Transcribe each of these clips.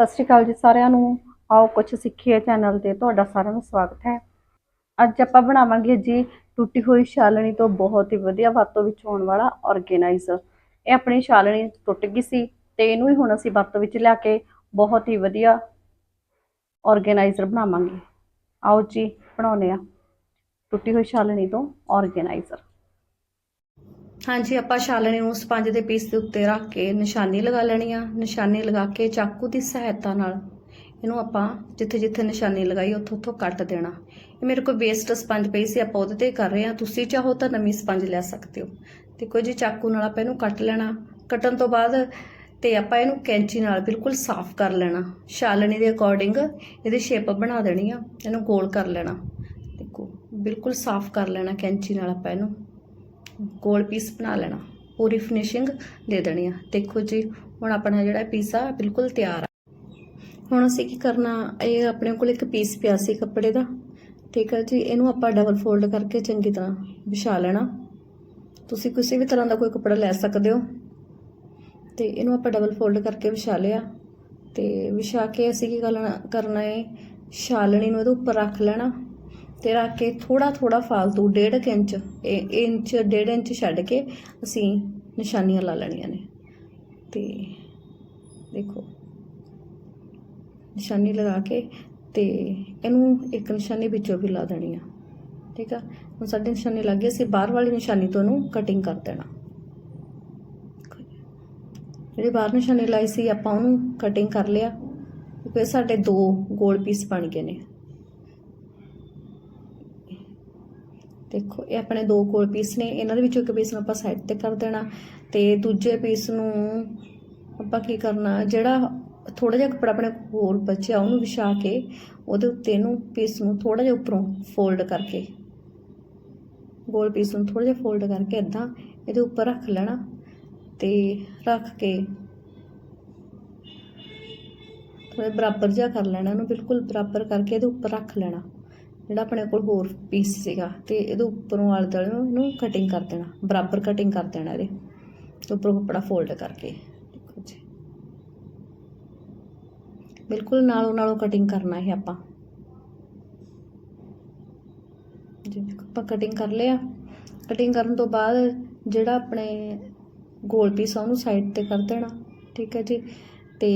ਸਤਿ ਸ਼੍ਰੀ ਅਕਾਲ ਜੀ ਸਾਰਿਆਂ ਨੂੰ। ਆਓ ਕੁਝ ਸਿੱਖੀਏ ਚੈਨਲ ਤੇ। ਤੁਹਾਡਾ ਸਾਰਿਆਂ ਨੂੰ ਸਵਾਗਤ ਹੈ। ਅੱਜ ਆਪਾਂ ਬਣਾਵਾਂਗੇ ਜੀ ਟੁੱਟੀ ਹੋਈ ਛਾਲਣੀ ਤੋਂ ਬਹੁਤ ਹੀ ਵਧੀਆ ਵਰਤੋਂ ਵਿੱਚ ਆਉਣ ਵਾਲਾ ਆਰਗੇਨਾਈਜ਼ਰ ਇਹ ਆਪਣੀ ਛਾਲਣੀ ਟੁੱਟ ਗਈ ਸੀ ਤੇ ਇਹਨੂੰ ਹੀ ਹੁਣ ਅਸੀਂ ਵਰਤੋਂ ਵਿੱਚ ਲਿਆ ਕੇ ਬਹੁਤ ਹੀ ਵਧੀਆ ਆਰਗੇਨਾਈਜ਼ਰ ਬਣਾਵਾਂਗੇ। ਆਓ ਜੀ ਬਣਾਉਨੇ ਆ ਟੁੱਟੀ ਹੋਈ ਛਾਲਣੀ ਤੋਂ ਆਰਗੇਨਾਈਜ਼ਰ ਹਾਂਜੀ, ਆਪਾਂ ਛਾਲਣੀ ਨੂੰ ਸਪੰਜ ਦੇ ਪੀਸ ਦੇ ਉੱਤੇ ਰੱਖ ਕੇ ਨਿਸ਼ਾਨੀ ਲਗਾ ਲੈਣੀ ਆ। ਨਿਸ਼ਾਨੀ ਲਗਾ ਕੇ ਚਾਕੂ ਦੀ ਸਹਾਇਤਾ ਨਾਲ ਇਹਨੂੰ ਆਪਾਂ ਜਿੱਥੇ ਜਿੱਥੇ ਨਿਸ਼ਾਨੀ ਲਗਾਈ ਉੱਥੋਂ ਉੱਥੋਂ ਕੱਟ ਦੇਣਾ। ਇਹ ਮੇਰੇ ਕੋਲ ਵੇਸਟ ਸਪੰਜ ਪਈ ਸੀ, ਆਪਾਂ ਉਹਦੇ ਤੇ ਕਰ ਰਹੇ ਆ ਤੁਸੀਂ ਚਾਹੋ ਤਾਂ ਨਵੀਂ ਸਪੰਜ ਲੈ ਸਕਦੇ ਹੋ। ਦੇਖੋ ਜੀ ਚਾਕੂ ਨਾਲ ਆਪਾਂ ਇਹਨੂੰ ਕੱਟ ਲੈਣਾ, ਕੱਟਣ ਤੋਂ ਬਾਅਦ ਤੇ ਆਪਾਂ ਇਹਨੂੰ ਕੈਂਚੀ ਨਾਲ ਬਿਲਕੁਲ ਸਾਫ਼ ਕਰ ਲੈਣਾ। ਛਾਲਣੀ ਦੇ ਅਕੋਰਡਿੰਗ ਇਹਦੀ ਸ਼ੇਪ ਬਣਾ ਦੇਣੀ ਆ, ਇਹਨੂੰ ਗੋਲ ਕਰ ਲੈਣਾ। ਦੇਖੋ, ਬਿਲਕੁਲ ਸਾਫ਼ ਕਰ ਲੈਣਾ ਕੈਂਚੀ ਨਾਲ ਆਪਾਂ ਇਹਨੂੰ। ਗੋਲ ਪੀਸ ਬਣਾ ਲੈਣਾ। ਪੂਰੀ ਫਿਨਿਸ਼ਿੰਗ ਦੇ ਦੇਣੀ ਆ। ਦੇਖੋ ਜੀ, ਹੁਣ ਆਪਣਾ ਜਿਹੜਾ ਪੀਸ ਆ ਬਿਲਕੁਲ ਤਿਆਰ ਆ। ਹੁਣ ਅਸੀਂ ਕੀ ਕਰਨਾ, ਇਹ ਆਪਣੇ ਕੋਲ ਇੱਕ ਪੀਸ ਪਿਆ ਸੀ ਕੱਪੜੇ ਦਾ। ਠੀਕ ਹੈ ਜੀ, ਇਹਨੂੰ ਆਪਾਂ ਡਬਲ ਫੋਲਡ ਕਰਕੇ ਚੰਗੀ ਤਰ੍ਹਾਂ ਵਿਛਾ ਲੈਣਾ। ਤੁਸੀਂ ਕਿਸੇ ਵੀ ਤਰ੍ਹਾਂ ਦਾ ਕੋਈ ਕੱਪੜਾ ਲੈ ਸਕਦੇ ਹੋ। ਤੇ ਇਹਨੂੰ ਆਪਾਂ ਡਬਲ ਫੋਲਡ ਕਰਕੇ ਵਿਛਾ ਲਿਆ। ਤੇ ਵਿਛਾ ਕੇ ਅਸੀਂ ਕੀ ਕਰਨਾ ਕਰਨਾ ਹੈ ਛਾਲਣੀ ਨੂੰ ਇਹਦੇ ਉੱਪਰ ਰੱਖ ਲੈਣਾ। ਤੇ ਰੱਖ ਕੇ ਥੋੜਾ ਥੋੜਾ ਫਾਲਤੂ 1.5 ਇੰਚ ਇਹ ਇੰਚ 1.5 ਇੰਚ ਛੱਡ ਕੇ ਅਸੀਂ ਨਿਸ਼ਾਨੀਆਂ ਲਾ ਲੈਣੀਆਂ ਨੇ। ਤੇ ਦੇਖੋ। ਨਿਸ਼ਾਨੀ ਲਗਾ ਕੇ ਤੇ ਇਹਨੂੰ ਇੱਕ ਨਿਸ਼ਾਨੀ ਵਿੱਚੋਂ ਵੀ ਲਾ ਦੇਣੀ ਆ। ਠੀਕ ਆ? ਹੁਣ ਸਾਡੀ ਨਿਸ਼ਾਨੀ ਲੱਗ ਗਈ, ਅਸੀਂ ਬਾਹਰ ਵਾਲੀ ਨਿਸ਼ਾਨੀ ਤੋਂ ਇਹਨੂੰ ਕਟਿੰਗ ਕਰ ਦੇਣਾ। ਜਿਹੜੀ ਬਾਹਰ ਨਿਸ਼ਾਨੀ ਲਾਈ ਸੀ, ਆਪਾਂ ਉਹਨੂੰ ਕਟਿੰਗ ਕਰ ਲਿਆ। ਫਿਰ ਸਾਡੇ ਦੋ ਗੋਲ ਪੀਸ ਬਣ ਗਏ ਨੇ। ਦੇਖੋ, ਇਹ ਆਪਣੇ ਦੋ ਗੋਲ ਪੀਸ ਨੇ, ਇਹਨਾਂ ਦੇ ਵਿੱਚੋਂ ਇੱਕ ਪੀਸ ਨੂੰ ਆਪਾਂ ਸਾਈਡ ਤੇ ਕਰ ਦੇਣਾ ਤੇ ਦੂਜੇ ਪੀਸ ਨੂੰ ਆਪਾਂ ਕੀ ਕਰਨਾ, ਜਿਹੜਾ ਥੋੜਾ ਜਿਹਾ ਕੱਪੜਾ ਆਪਣੇ ਕੋਲ ਹੋਰ ਬਚਿਆ, ਉਹਨੂੰ ਵਿਛਾ ਕੇ ਉਹਦੇ ਉੱਤੇ ਇਹਨੂੰ ਪੀਸ ਨੂੰ ਥੋੜਾ ਜਿਹਾ ਉੱਪਰੋਂ ਫੋਲਡ ਕਰਕੇ, ਗੋਲ ਪੀਸ ਨੂੰ ਥੋੜਾ ਜਿਹਾ ਫੋਲਡ ਕਰਕੇ ਇਦਾਂ ਇਹਦੇ ਉੱਪਰ ਰੱਖ ਲੈਣਾ ਤੇ ਰੱਖ ਕੇ ਥੋੜਾ ਬਰਾਬਰ ਜਿਹਾ ਕਰ ਲੈਣਾ ਇਹਨੂੰ, ਬਿਲਕੁਲ ਬਰਾਬਰ ਕਰਕੇ ਇਹਦੇ ਉੱਪਰ ਰੱਖ ਲੈਣਾ। ਜਿਹੜਾ ਆਪਣੇ ਕੋਲ ਹੋਰ ਪੀਸ ਸੀਗਾ ਤੇ ਇਹਦੇ ਉੱਪਰੋਂ ਆਲੇ ਦੁਆਲੇ ਇਹਨੂੰ ਕਟਿੰਗ ਕਰ ਦੇਣਾ, ਬਰਾਬਰ ਕਟਿੰਗ ਕਰ ਦੇਣਾ ਇਹਦੇ। ਉੱਪਰੋਂ ਕੱਪੜਾ ਫੋਲਡ ਕਰਕੇ, ਦੇਖੋ ਜੀ। ਬਿਲਕੁਲ ਨਾਲੋਂ ਨਾਲੋਂ ਕਟਿੰਗ ਕਰਨਾ ਹੈ ਆਪਾਂ। ਜੀ, ਦੇਖੋ, ਆਪਾਂ ਕਟਿੰਗ ਕਰ ਲਿਆ। ਕਟਿੰਗ ਕਰਨ ਤੋਂ ਬਾਅਦ ਜਿਹੜਾ ਆਪਣੇ ਗੋਲ ਪੀਸ ਆ ਉਹਨੂੰ ਸਾਈਡ ਤੇ ਕਰ ਦੇਣਾ, ਠੀਕ ਹੈ ਜੀ। ਤੇ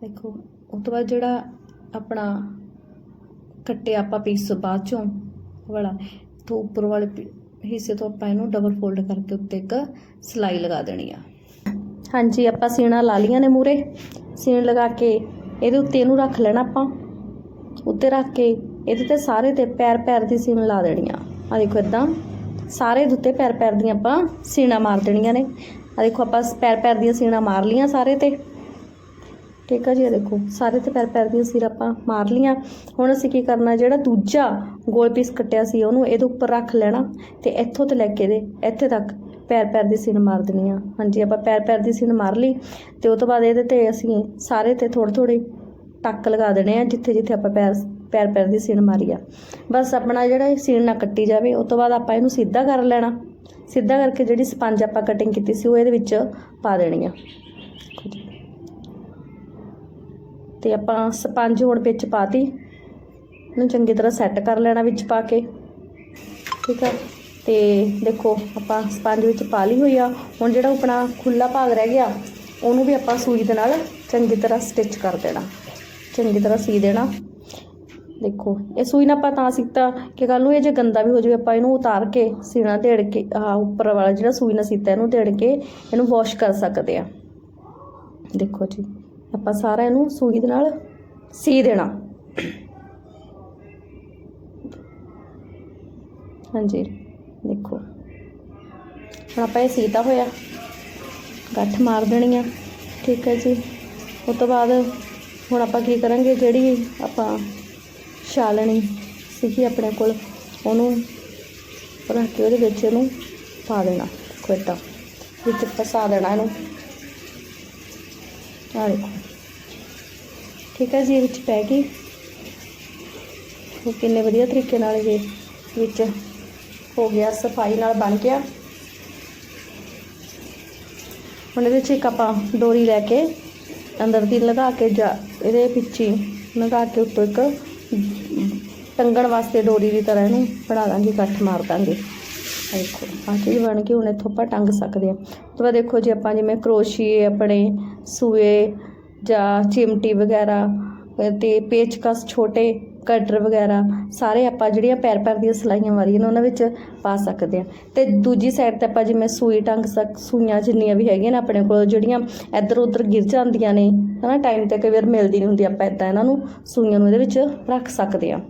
ਦੇਖੋ ਉਸ ਤੋਂ ਬਾਅਦ ਜਿਹੜਾ ਆਪਣਾ ਕੱਟਿਆ ਆਪਾਂ ਪੀਸ ਬਾਅਦ ਚੋਂ, ਵਾਲਾ, ਤੋਂ ਉੱਪਰ ਵਾਲੇ ਪੀ- ਹਿੱਸੇ ਤੋਂ ਆਪਾਂ ਇਹਨੂੰ ਡਬਲ ਫੋਲਡ ਕਰਕੇ ਉੱਤੇ ਇੱਕ ਸਲਾਈ ਲਗਾ ਦੇਣੀ ਆ। ਹਾਂਜੀ, ਆਪਾਂ ਸੀਣਾ ਲਾ ਲੀਆਂ ਨੇ ਮੂਰੇ। ਸੀਣ ਲਗਾ ਕੇ ਇਹਦੇ ਉੱਤੇ ਇਹਨੂੰ ਰੱਖ ਲੈਣਾ ਆਪਾਂ। ਉੱਤੇ ਰੱਖ ਕੇ ਇਹਦੇ ਤੇ ਸਾਰੇ ਤੇ ਪੈਰ ਪੈਰ ਦੀ ਸੀਣ ਲਾ ਦੇਣੀ ਆ। ਆ ਦੇਖੋ ਇਦਾਂ, ਸਾਰੇ ਦੇ ਉੱਤੇ ਪੈਰ ਪੈਰ ਦੀਆਂ ਆਪਾਂ ਸੀਣਾ ਮਾਰ ਦੇਣੀਆਂ ਨੇ। ਆ ਦੇਖੋ ਆਪਾਂ ਪੈਰ ਪੈਰ ਦੀਆਂ ਸੀਣਾ ਮਾਰ ਲੀਆਂ ਸਾਰੇ ਤੇ। ਠੀਕ ਆ ਜੀ, ਇਹ ਦੇਖੋ, ਸਾਰੇ ਤੇ ਪੈਰ ਪੈਰ ਦੀਆਂ ਸੀਰ ਆਪਾਂ ਮਾਰ ਲੀਆਂ ਹੁਣ ਅਸੀਂ ਕੀ ਕਰਨਾ, ਜਿਹੜਾ ਦੂਜਾ ਗੋਲ ਪੀਸ ਕੱਟਿਆ ਸੀ, ਉਹਨੂੰ ਇਹਦੇ ਉੱਪਰ ਰੱਖ ਲੈਣਾ ਤੇ ਇੱਥੋਂ ਤੇ ਲੈ ਕੇ ਦੇ ਇੱਥੇ ਤੱਕ ਪੈਰ ਪੈਰ ਦੀ ਸੀਨ ਮਾਰ ਦੇਣੀ ਆ। ਹਾਂਜੀ, ਆਪਾਂ ਪੈਰ ਪੈਰ ਦੀ ਸੀਨ ਮਾਰ ਲਈ ਤੇ ਉਸ ਤੋਂ ਬਾਅਦ ਇਹਦੇ ਤੇ ਅਸੀਂ ਸਾਰੇ ਤੇ ਥੋੜੇ ਥੋੜੇ ਟੱਕ ਲਗਾ ਦੇਣੇ ਆ, ਜਿੱਥੇ ਜਿੱਥੇ ਆਪਾਂ ਪੈਰ ਪੈਰ ਪੈਰ ਦੀ ਸੀਨ ਮਾਰੀ ਆ। ਬਸ ਆਪਣਾ ਜਿਹੜਾ ਇਹ ਸੀਨ ਨਾ ਕੱਟੀ ਜਾਵੇ ਉਸ ਤੋਂ ਬਾਅਦ ਆਪਾਂ ਇਹਨੂੰ ਸਿੱਧਾ ਕਰ ਲੈਣਾ। ਸਿੱਧਾ ਕਰਕੇ ਜਿਹੜੀ ਸਪੰਜ ਆਪਾਂ ਕਟਿੰਗ ਕੀਤੀ ਸੀ, ਉਹ ਇਹਦੇ ਵਿੱਚ ਪਾ ਦੇਣੀ ਆ। ਤੇ ਆਪਾਂ ਸਪੰਜ ਹੁਣ ਵਿੱਚ ਪਾਤੀ। ਇਹਨੂੰ ਚੰਗੀ ਤਰ੍ਹਾਂ ਸੈੱਟ ਕਰ ਲੈਣਾ ਵਿੱਚ ਪਾ ਕੇ। ਠੀਕ ਆ? ਤੇ ਦੇਖੋ, ਆਪਾਂ ਸਪੰਜ ਵਿੱਚ ਪਾ ਲਈ ਹੋਈ ਆ। ਹੁਣ ਜਿਹੜਾ ਆਪਣਾ ਖੁੱਲਾ ਭਾਗ ਰਹਿ ਗਿਆ, ਉਹਨੂੰ ਵੀ ਆਪਾਂ ਸੂਈ ਦੇ ਨਾਲ ਚੰਗੀ ਤਰ੍ਹਾਂ ਸਟਿਚ ਕਰ ਦੇਣਾ। ਚੰਗੀ ਤਰ੍ਹਾਂ ਸੀ ਦੇਣਾ। ਦੇਖੋ, ਇਹ ਸੂਈ ਨਾਲ ਆਪਾਂ ਤਾਂ ਸਿੱਤਾ ਕਿ ਕੱਲ ਨੂੰ ਇਹ ਜੇ ਗੰਦਾ ਵੀ ਹੋ ਜਾਵੇ, ਆਪਾਂ ਇਹਨੂੰ ਉਤਾਰ ਕੇ, ਸੀਣਾ ਢੇੜ ਕੇ, ਆਹ ਉੱਪਰ ਵਾਲਾ ਜਿਹੜਾ ਸੂਈ ਨਾਲ ਸੀਤਾ ਇਹਨੂੰ ਢੇੜ ਕੇ ਇਹਨੂੰ ਵਾਸ਼ ਕਰ ਸਕਦੇ ਆ। ਦੇਖੋ ਜੀ। ਆਪਾਂ ਸਾਰਾ ਇਹਨੂੰ ਸੂਈ ਦੇ ਨਾਲ ਸੀ ਦੇਣਾ। ਹਾਂਜੀ, ਦੇਖੋ। ਹੁਣ ਆਪਾਂ ਇਹ ਸੀਤਾ ਹੋਇਆ। ਗੱਠ ਮਾਰ ਦੇਣੀ ਆ ਠੀਕ ਹੈ ਜੀ। ਉਸ ਤੋਂ ਬਾਅਦ ਹੁਣ ਆਪਾਂ ਕੀ ਕਰਾਂਗੇ? ਜਿਹੜੀ ਆਪਾਂ ਛਾਲਣੀ ਸੀਗੀ ਆਪਣੇ ਕੋਲ, ਉਹਨੂੰ ਰੱਖ ਕੇ ਉਹਦੇ ਵਿੱਚ ਇਹਨੂੰ ਪਾ ਦੇਣਾ ਦੇਖੋ ਏਦਾਂ ਵਿੱਚ ਫਸਾ ਦੇਣਾ ਇਹਨੂੰ। ਆਹ ਦੇਖੋ। ਠੀਕ ਹੈ ਜੀ, ਇਹ ਵਿੱਚ ਪੈ ਗਈ। ਉਹ ਕਿੰਨੇ ਵਧੀਆ ਤਰੀਕੇ ਨਾਲ ਇਹ ਵਿੱਚ ਹੋ ਗਿਆ, ਸਫ਼ਾਈ ਨਾਲ ਬਣ ਗਿਆ। ਹੁਣ ਇਹਦੇ 'ਚ ਇੱਕ ਆਪਾਂ ਡੋਰੀ ਲੈ ਕੇ ਅੰਦਰ ਦੀ ਲਗਾ ਕੇ ਜਾ, ਇਹਦੇ ਪਿੱਛੇ ਲਗਾ ਕੇ ਉੱਤੋਂ ਇੱਕ ਟੰਗਣ ਵਾਸਤੇ ਡੋਰੀ ਦੀ ਤਰ੍ਹਾਂ ਇਹਨੂੰ ਬਣਾ ਦਾਂਗੇ, ਇਕੱਠ ਮਾਰ ਦਾਂਗੇ। ਦੇਖੋ, ਆਹ ਚੀਜ਼ ਬਣ ਕੇ ਹੁਣ ਇੱਥੋਂ ਆਪਾਂ ਟੰਗ ਸਕਦੇ ਹਾਂ। ਉਸ ਤੋਂ ਬਾਅਦ ਦੇਖੋ ਜੀ, ਆਪਾਂ ਜਿਵੇਂ ਕਰੋਸ਼ੀਏ, ਆਪਣੇ ਸੂਏ ਜਾਂ ਚਿਮਟੀ ਵਗੈਰਾ ਅਤੇ ਪੇਚਕਸ ਛੋਟੇ ਕਟਰ ਵਗੈਰਾ, ਸਾਰੇ ਆਪਾਂ ਜਿਹੜੀਆਂ ਪੈਰ ਪੈਰ ਦੀਆਂ ਸਲਾਈਆਂ ਵਾਲੀਆਂ ਨੇ ਉਹਨਾਂ ਵਿੱਚ ਪਾ ਸਕਦੇ ਆ ਤੇ ਦੂਜੀ ਸਾਈਡ ਤੇ ਆਪਾਂ ਜਿਵੇਂ ਸੂਈ ਟੰਗ ਸਕ, ਸੂਈਆਂ ਜਿੰਨੀਆਂ ਵੀ ਹੈਗੀਆਂ ਨੇ ਆਪਣੇ ਕੋਲ, ਜਿਹੜੀਆਂ ਇੱਧਰ ਉੱਧਰ ਗਿਰ ਜਾਂਦੀਆਂ ਨੇ, ਹਨਾ ਟਾਈਮ ਤੇ ਕਈ ਵਾਰ ਮਿਲਦੀ ਨਹੀਂ ਹੁੰਦੀ, ਆਪਾਂ ਇਦਾਂ ਇਹਨਾਂ ਨੂੰ ਸੂਈਆਂ ਨੂੰ ਇਹਦੇ ਵਿੱਚ ਰੱਖ ਸਕਦੇ ਆ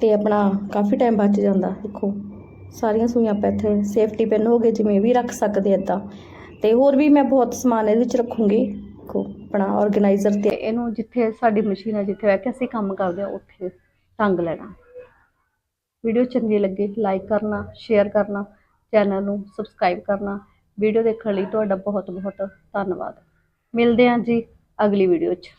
ਤੇ ਆਪਣਾ ਕਾਫੀ ਟਾਈਮ ਬਚ ਜਾਂਦਾ, ਦੇਖੋ। ਸਾਰੀਆਂ ਸੂਈਆਂ ਆਪਾਂ ਇੱਥੇ ਸੇਫਟੀ ਪਿੰਨ ਹੋ ਗਏ, ਜਿਵੇਂ ਵੀ ਰੱਖ ਸਕਦੇ ਇਦਾਂ ਤੇ ਹੋਰ ਵੀ ਮੈਂ ਬਹੁਤ ਸਮਾਨ ਇਹਦੇ ਵਿੱਚ ਰੱਖੂੰਗੀ। ਦੇਖੋ, ਆਪਣਾ ਆਰਗੇਨਾਈਜ਼ਰ ਤੇ ਇਹਨੂੰ ਜਿੱਥੇ ਸਾਡੀ ਮਸ਼ੀਨ ਹੈ ਜਿੱਥੇ ਬਹਿ ਕੇ ਅਸੀਂ ਕੰਮ ਕਰਦੇ ਆ ਉੱਥੇ ਟੰਗ ਲੈਣਾ। ਵੀਡੀਓ ਚੰਗੀ ਲੱਗੇ ਲਾਈਕ ਕਰਨਾ ਸ਼ੇਅਰ ਕਰਨਾ ਚੈਨਲ ਨੂੰ ਸਬਸਕ੍ਰਾਈਬ ਕਰਨਾ। ਵੀਡੀਓ ਦੇਖਣ ਲਈ ਤੁਹਾਡਾ ਬਹੁਤ ਬਹੁਤ ਧੰਨਵਾਦ। ਮਿਲਦੇ ਹਾਂ ਜੀ ਅਗਲੀ ਵੀਡੀਓ 'ਚ।